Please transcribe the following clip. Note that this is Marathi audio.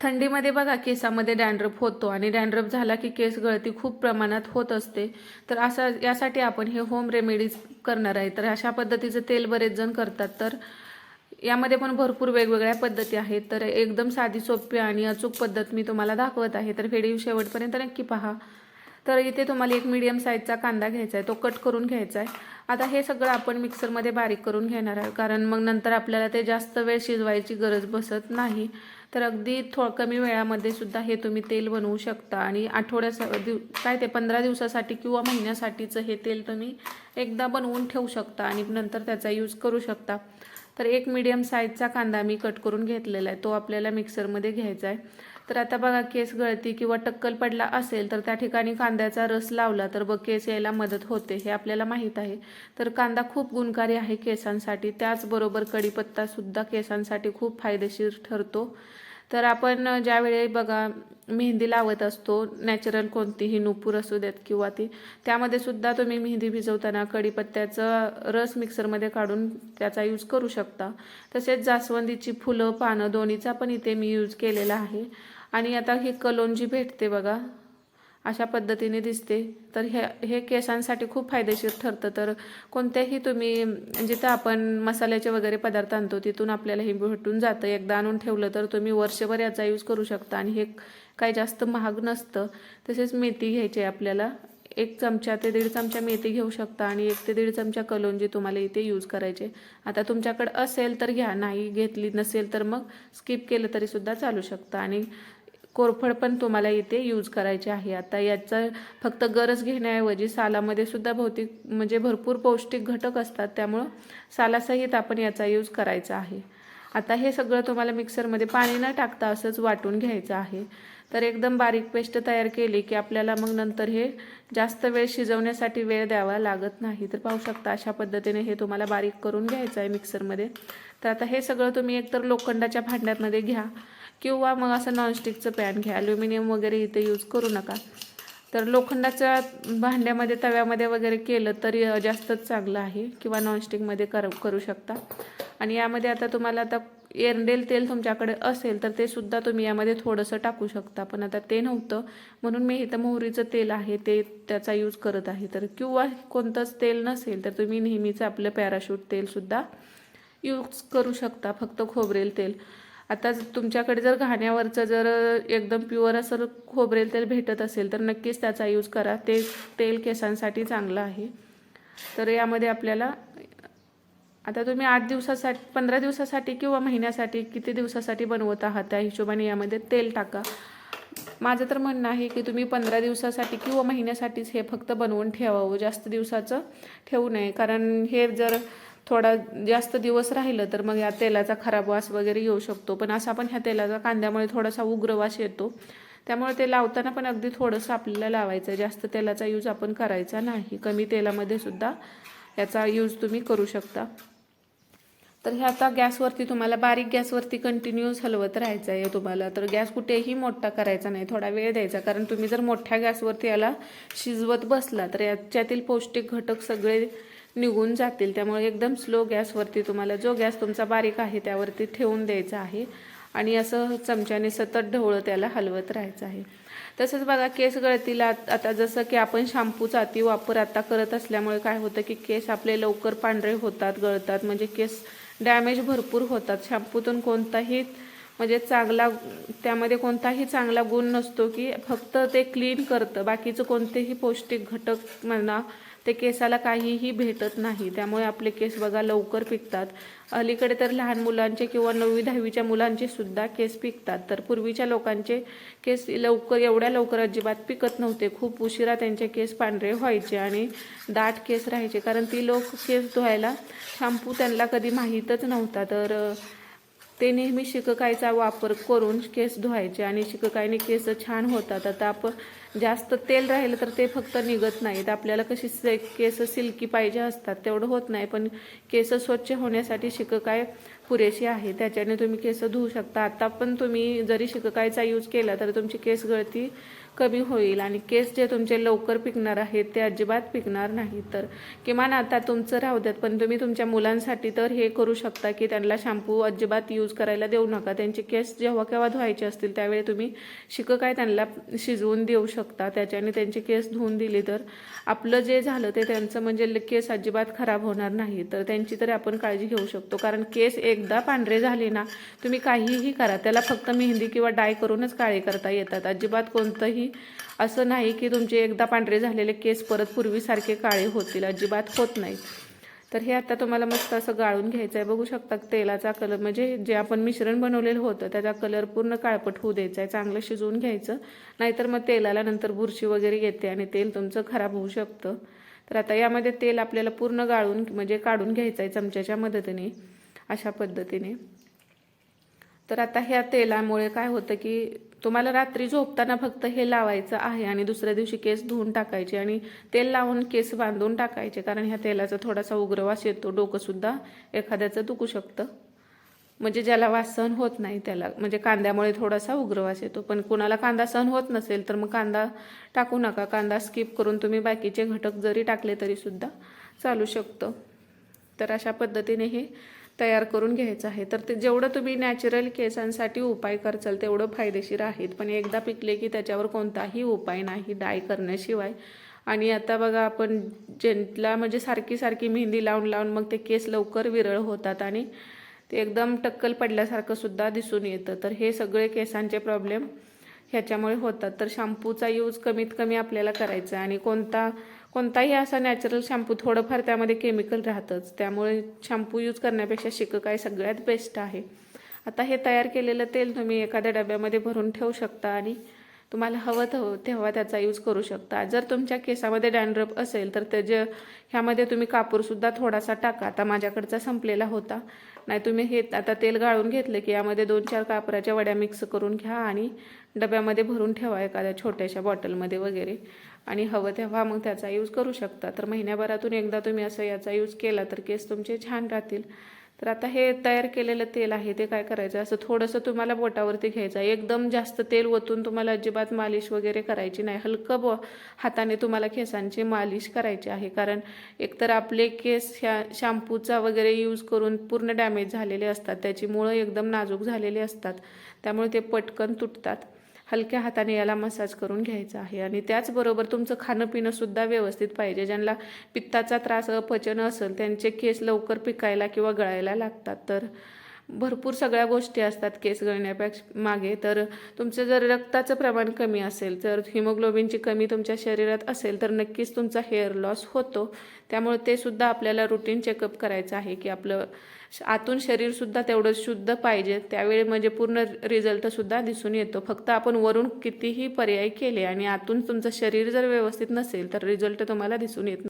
थंडीमध्ये बघा केसामध्ये डॅन्ड्रप होतो आणि डॅन्ड्रप झाला की केस गळती खूप प्रमाणात होत असते. तर असा यासाठी आपण हे होम रेमेडीज करणार आहे. तर अशा पद्धतीचं तेल बरेच जण करतात. तर यामध्ये पण भरपूर वेगवेगळ्या पद्धती आहेत. तर एकदम साधी सोपी आणि अचूक पद्धत मी तुम्हाला दाखवत आहे. तर व्हिडिओ शेवटपर्यंत नक्की पहा. तर इथे तुम्हाला एक मीडियम साईजचा कांदा घ्यायचा आहे. तो कट करून घ्यायचा आहे. आता हे सगळं आपण मिक्सरमध्ये बारीक करून घेणार आहे कारण मग नंतर आपल्याला ते जास्त वेळ शिजवायची गरज बसत नाही. तर अगदी थोड कमी वेळामध्ये सुद्धा हे तुम्ही तेल बनवू शकता. आणि आठवड्यासा दिव काय ते पंधरा दिवसासाठी किंवा महिन्यासाठीचं हे तेल तुम्ही एकदा बनवून ठेवू शकता आणि नंतर त्याचा यूज करू शकता. तर एक मीडियम साईजचा कांदा मी कट करून घेतलेला आहे. तो आपल्याला मिक्सरमध्ये घ्यायचा आहे. तर आता बघा केस गळती किंवा टक्कल पडला असेल तर त्या ठिकाणी कांद्याचा रस लावला तर बघ केस यायला मदत होते हे आपल्याला माहीत आहे. तर कांदा खूप गुणकारी आहे केसांसाठी. त्याचबरोबर कढीपत्तासुद्धा केसांसाठी खूप फायदेशीर ठरतो. तर आपण ज्यावेळी बघा मेहंदी लावत असतो नॅचरल कोणतीही नुपूर असू देत किंवा ती त्यामध्ये सुद्धा तुम्ही मेहंदी भिजवताना कडीपत्त्याचं रस मिक्सरमध्ये काढून त्याचा यूज करू शकता. तसेच जास्वंदीची फुलं पानं दोन्हीचा पण इथे मी यूज केलेला आहे. आणि आता ही कलोंजी भेटते बघा. अशा पद्धतीने दिसते. तर हे हे केसांसाठी खूप फायदेशीर ठरतं. तर कोणत्याही तुम्ही म्हणजे जिथं आपण मसाल्याचे वगैरे पदार्थ आणतो तिथून आपल्याला हे भेटून जातं. एकदा आणून ठेवलं तर तुम्ही वर्षभर याचा यूज करू शकता. आणि हे काही जास्त महाग नसतं. तसेच मेथी घ्यायची आहे आपल्याला. एक चमचा ते दीड चमचा मेथी घेऊ शकता आणि एक ते दीड चमचा कलोंजी तुम्हाला इथे यूज करायचे. आता तुमच्याकडं असेल तर घ्या. नाही घेतली नसेल तर मग स्किप केलं तरीसुद्धा चालू शकता. आणि कोरफड पण तुम्हाला इथे यूज करायचे आहे. आता याचा फक्त गरज घेण्याऐवजी सालामध्ये सुद्धा भौतिक म्हणजे भरपूर पौष्टिक घटक असतात. त्यामुळं सालासहित आपण याचा यूज करायचा आहे. आता हे सगळं तुम्हाला मिक्सरमध्ये पाणी न टाकता असंच वाटून घ्यायचं आहे. तर एकदम बारीक पेस्ट तयार केली की आपल्याला मग नंतर हे जास्त वेळ शिजवण्यासाठी वेळ द्यावा लागत नाही. तर पाहू शकता अशा पद्धतीने हे तुम्हाला बारीक करून घ्यायचं आहे मिक्सरमध्ये. तर आता हे सगळं तुम्ही एकतर लोखंडाच्या भांड्यामध्ये घ्या. किंवा मग असं नॉनस्टिकचं पॅन घ्या. ॲल्युमिनियम वगैरे इथे यूज करू नका. तर लोखंडाच्या भांड्यामध्ये तव्यामध्ये वगैरे केलं तरी जास्तच चांगलं आहे किंवा नॉनस्टिकमध्ये कर करू शकता. आणि यामध्ये आता तुम्हाला आता एरंडेल तेल तुमच्याकडे असेल तर ते सुद्धा तुम्ही यामध्ये थोडंसं टाकू शकता. पण आता ते नव्हतं. म्हणून मी इथं मोहरीचं तेल आहे ते त्याचा यूज करत आहे. तर किंवा कोणतंच तेल नसेल तर तुम्ही नेहमीचं आपलं पॅराशूट तेलसुद्धा यूज करू शकता. फक्त खोबरेल तेल. आता तुमच्याकडे जर घाण्यावरचं जर एकदम प्युअर असं खोबरेल तेल भेटत असेल तर नक्कीच त्याचा यूज करा. ते तेल केसांसाठी चांगलं आहे. तर यामध्ये आपल्याला आता तुम्ही आठ दिवसासाठी पंधरा दिवसासाठी किंवा महिन्यासाठी किती दिवसासाठी बनवत आहात त्या हिशोबाने यामध्ये तेल टाका. माझं तर म्हणणं आहे की तुम्ही पंधरा दिवसासाठी किंवा महिन्यासाठीच हे फक्त बनवून ठेवावं. जास्त दिवसाचं ठेवू नये. कारण हे जर थोडा जास्त दिवस राहिलं तर मग या तेलाचा खराब वास वगैरे येऊ शकतो. पण असा पण ह्या तेलाचा कांद्यामुळे थोडासा उग्र वास येतो. त्यामुळे ते लावताना पण अगदी थोडंसं आपल्याला लावायचं आहे. जास्त तेलाचा यूज आपण करायचा नाही. कमी तेलामध्ये सुद्धा याचा यूज तुम्ही करू शकता. तर हे आता गॅसवरती तुम्हाला बारीक गॅसवरती कंटिन्यूस हलवत राहायचं आहे तुम्हाला. तर गॅस कुठेही मोठा करायचा नाही. थोडा वेळ द्यायचा. कारण तुम्ही जर मोठ्या गॅसवरती याला शिजवत बसला तर याच्यातील पौष्टिक घटक सगळे निघून जातील. त्यामुळे एकदम स्लो गॅसवरती तुम्हाला जो गॅस तुमचा बारीक आहे त्यावरती ठेवून द्यायचा आहे. आणि असं चमच्याने सतत ढवळं त्याला हलवत राहायचं आहे. तसंच बघा केस गळतीला. आता जसं की आपण शॅम्पूचा अति वापर आता करत असल्यामुळे काय होतं की केस आपले लवकर पांढरे होतात गळतात. म्हणजे केस डॅमेज भरपूर होतात. शॅम्पूतून कोणताही म्हणजे चांगला त्यामध्ये कोणताही चांगला गुण नसतो की फक्त ते क्लीन करतं. बाकीचं कोणतेही पौष्टिक घटक म्हणा ते केसाला काहीही भेटत नाही. त्यामुळे आपले केस बघा लवकर पिकतात. अलीकडे तर लहान मुलांचे किंवा नववी दहावीच्या मुलांचे सुद्धा केस पिकतात. तर पूर्वीच्या लोकांचे केस लवकर एवढ्या लवकर अजिबात पिकत नव्हते. खूप उशिरा त्यांचे केस पांढरे व्हायचे आणि दाट केस राहायचे. कारण ती लोक केस धुवायला शॅम्पू त्यांना कधी माहीतच नव्हता. तर ते नेहमी शिककायचा वापर करून केस धुवायचे आणि शिककायने केस छान होतात. आता आपण जास्त तेल राहिलं तर ते फक्त निघत नाहीत. आपल्याला कशी से केस सिल्की पाहिजे असतात तेवढं होत नाही. पण केस स्वच्छ होण्यासाठी शिककाय पुरेशी आहे. त्याच्याने तुम्ही केस धुवू शकता. आता पण तुम्ही जरी शिककायचा यूज केला तर तुमची केस गळती कमी होईल. आणि केस जे तुमचे लवकर पिकणार आहेत ते अजिबात पिकणार नाही. तर किमान आता तुमचं राहू द्यात. पण तुम्ही तुमच्या मुलांसाठी तर हे करू शकता की त्यांना शॅम्पू अजिबात यूज करायला देऊ नका. त्यांचे केस जेव्हा केव्हा धुवायचे असतील त्यावेळी तुम्ही शिककाय त्यांना शिजवून देऊ शकता शकता. त्याच्याने त्यांचे केस धुवून दिले तर आपलं जे झालं ते त्यांचं म्हणजे केस अजिबात खराब होणार नाही. तर त्यांची तरी आपण काळजी घेऊ शकतो. कारण केस एकदा पांढरे झाले ना तुम्ही काहीही करा. त्याला फक्त मेहंदी किंवा डाय करूनच काळे करता येतात. अजिबात कोणतंही असं नाही की तुमचे एकदा पांढरे झालेले केस परत पूर्वीसारखे काळे होतील. अजिबात होत नाहीत. तर हे आता तुम्हाला मस्त असं गाळून घ्यायचं आहे बघू शकता तेलाचा कलर म्हणजे जे आपण मिश्रण बनवलेलं होतं त्याचा कलर पूर्ण काळपट होऊ द्यायचा आहे चांगलं शिजवून घ्यायचं. नाहीतर मग तेलाला नंतर बुरशी वगैरे येते आणि तेल तुमचं खराब होऊ शकतं. तर आता यामध्ये तेल आपल्याला पूर्ण गाळून म्हणजे काढून घ्यायचं आहे चमच्याच्या मदतीने अशा पद्धतीने. तर आता ह्या तेलामुळे काय होतं की तुम्हाला रात्री झोपताना फक्त हे लावायचं आहे आणि दुसऱ्या दिवशी केस धुवून टाकायचे आणि तेल लावून केस बांधून टाकायचे कारण ह्या तेलाचा थोडासा उग्रवास येतो डोकंसुद्धा एखाद्याचं दुखू शकतं. म्हणजे ज्याला वास सहन होत नाही त्याला म्हणजे कांद्यामुळे थोडासा उग्रवास येतो. पण कुणाला कांदा सहन होत नसेल तर मग कांदा टाकू नका. कांदा स्किप करून तुम्ही बाकीचे घटक जरी टाकले तरीसुद्धा चालू शकतं. तर अशा पद्धतीने हे तयार करून घ्यायचं आहे. तर ते जेवढं तुम्ही नॅचरल केसांसाठी उपाय करचाल तेवढं फायदेशीर आहेत. पण एकदा पिकले की त्याच्यावर कोणताही उपाय नाही डाय करण्याशिवाय. आणि आता बघा आपण ज्यांना म्हणजे सारखी सारखी मेहंदी लावून लावून मग ते केस लवकर विरळ होतात आणि ते एकदम टक्कल पडल्यासारखं सुद्धा दिसून येतं. तर हे सगळे केसांचे प्रॉब्लेम ह्याच्यामुळे होतात. तर शॅम्पूचा यूज कमीत कमी आपल्याला करायचा आहे. आणि कोणता कोणताही असा नॅचरल शॅम्पू थोडंफार त्यामध्ये केमिकल राहतंच. त्यामुळे शॅम्पू यूज करण्यापेक्षा शिककाय सगळ्यात बेस्ट आहे. आता हे तयार केलेलं तेल तुम्ही एखाद्या डब्यामध्ये भरून ठेवू शकता आणि तुम्हाला हवं तर तेव्हा त्याचा यूज करू शकता. जर तुमच्या केसामध्ये डॅन्ड्रप असेल तर त्याच्या ह्यामध्ये तुम्ही कापूरसुद्धा थोडासा टाका. आता माझ्याकडचा संपलेला होता. नाही तुम्ही हे आता तेल गाळून घेतलं की यामध्ये दोन चार कापराच्या वड्या मिक्स करून घ्या आणि डब्यामध्ये भरून ठेवा एखाद्या छोट्याशा बॉटलमध्ये वगैरे. आणि हवं तेव्हा मग त्याचा यूज करू शकता. तर महिन्याभरातून एकदा तुम्ही असं याचा यूज केला तर केस तुमचे छान राहतील. तर आता हे तयार केलेलं तेल आहे ते काय करायचं? असं थोडंसं तुम्हाला बोटावरती घ्यायचं आहे. एकदम जास्त तेल ओतून तुम्हाला अजिबात मालिश वगैरे करायची नाही. हलकं ब हाताने तुम्हाला केसांची मालिश करायची आहे. कारण एकतर आपले केस ह्या शॅम्पूचा वगैरे यूज करून पूर्ण डॅमेज झालेले असतात. त्याची मुळं एकदम नाजूक झालेले असतात. त्यामुळे ते पटकन तुटतात. हलक्या हाताने याला मसाज करून घ्यायचा आहे. आणि त्याचबरोबर तुमचं खाणं पिणंसुद्धा व्यवस्थित पाहिजे. ज्यांना पित्ताचा त्रास अपचन असेल त्यांचे केस लवकर पिकायला किंवा गळायला लागतात. तर भरपूर सगळ्या गोष्टी असतात केस गळण्यापेक्षा मागे. तर तुमचं जर रक्ताचं प्रमाण कमी असेल तर हिमोग्लोबिनची कमी तुमच्या शरीरात असेल तर नक्कीच तुमचा हेअर लॉस होतो. त्यामुळे ते सुद्धा आपल्याला रुटीन चेकअप करायचं आहे की आपलं आतून शरीरसुद्धा तेवढं शुद्ध पाहिजे. त्यावेळी म्हणजे पूर्ण रिझल्टसुद्धा दिसून येतो. फक्त आपण वरून कितीही पर्याय केले आणि आतून तुमचं शरीर जर व्यवस्थित नसेल तर रिझल्ट तुम्हाला दिसून येत नाही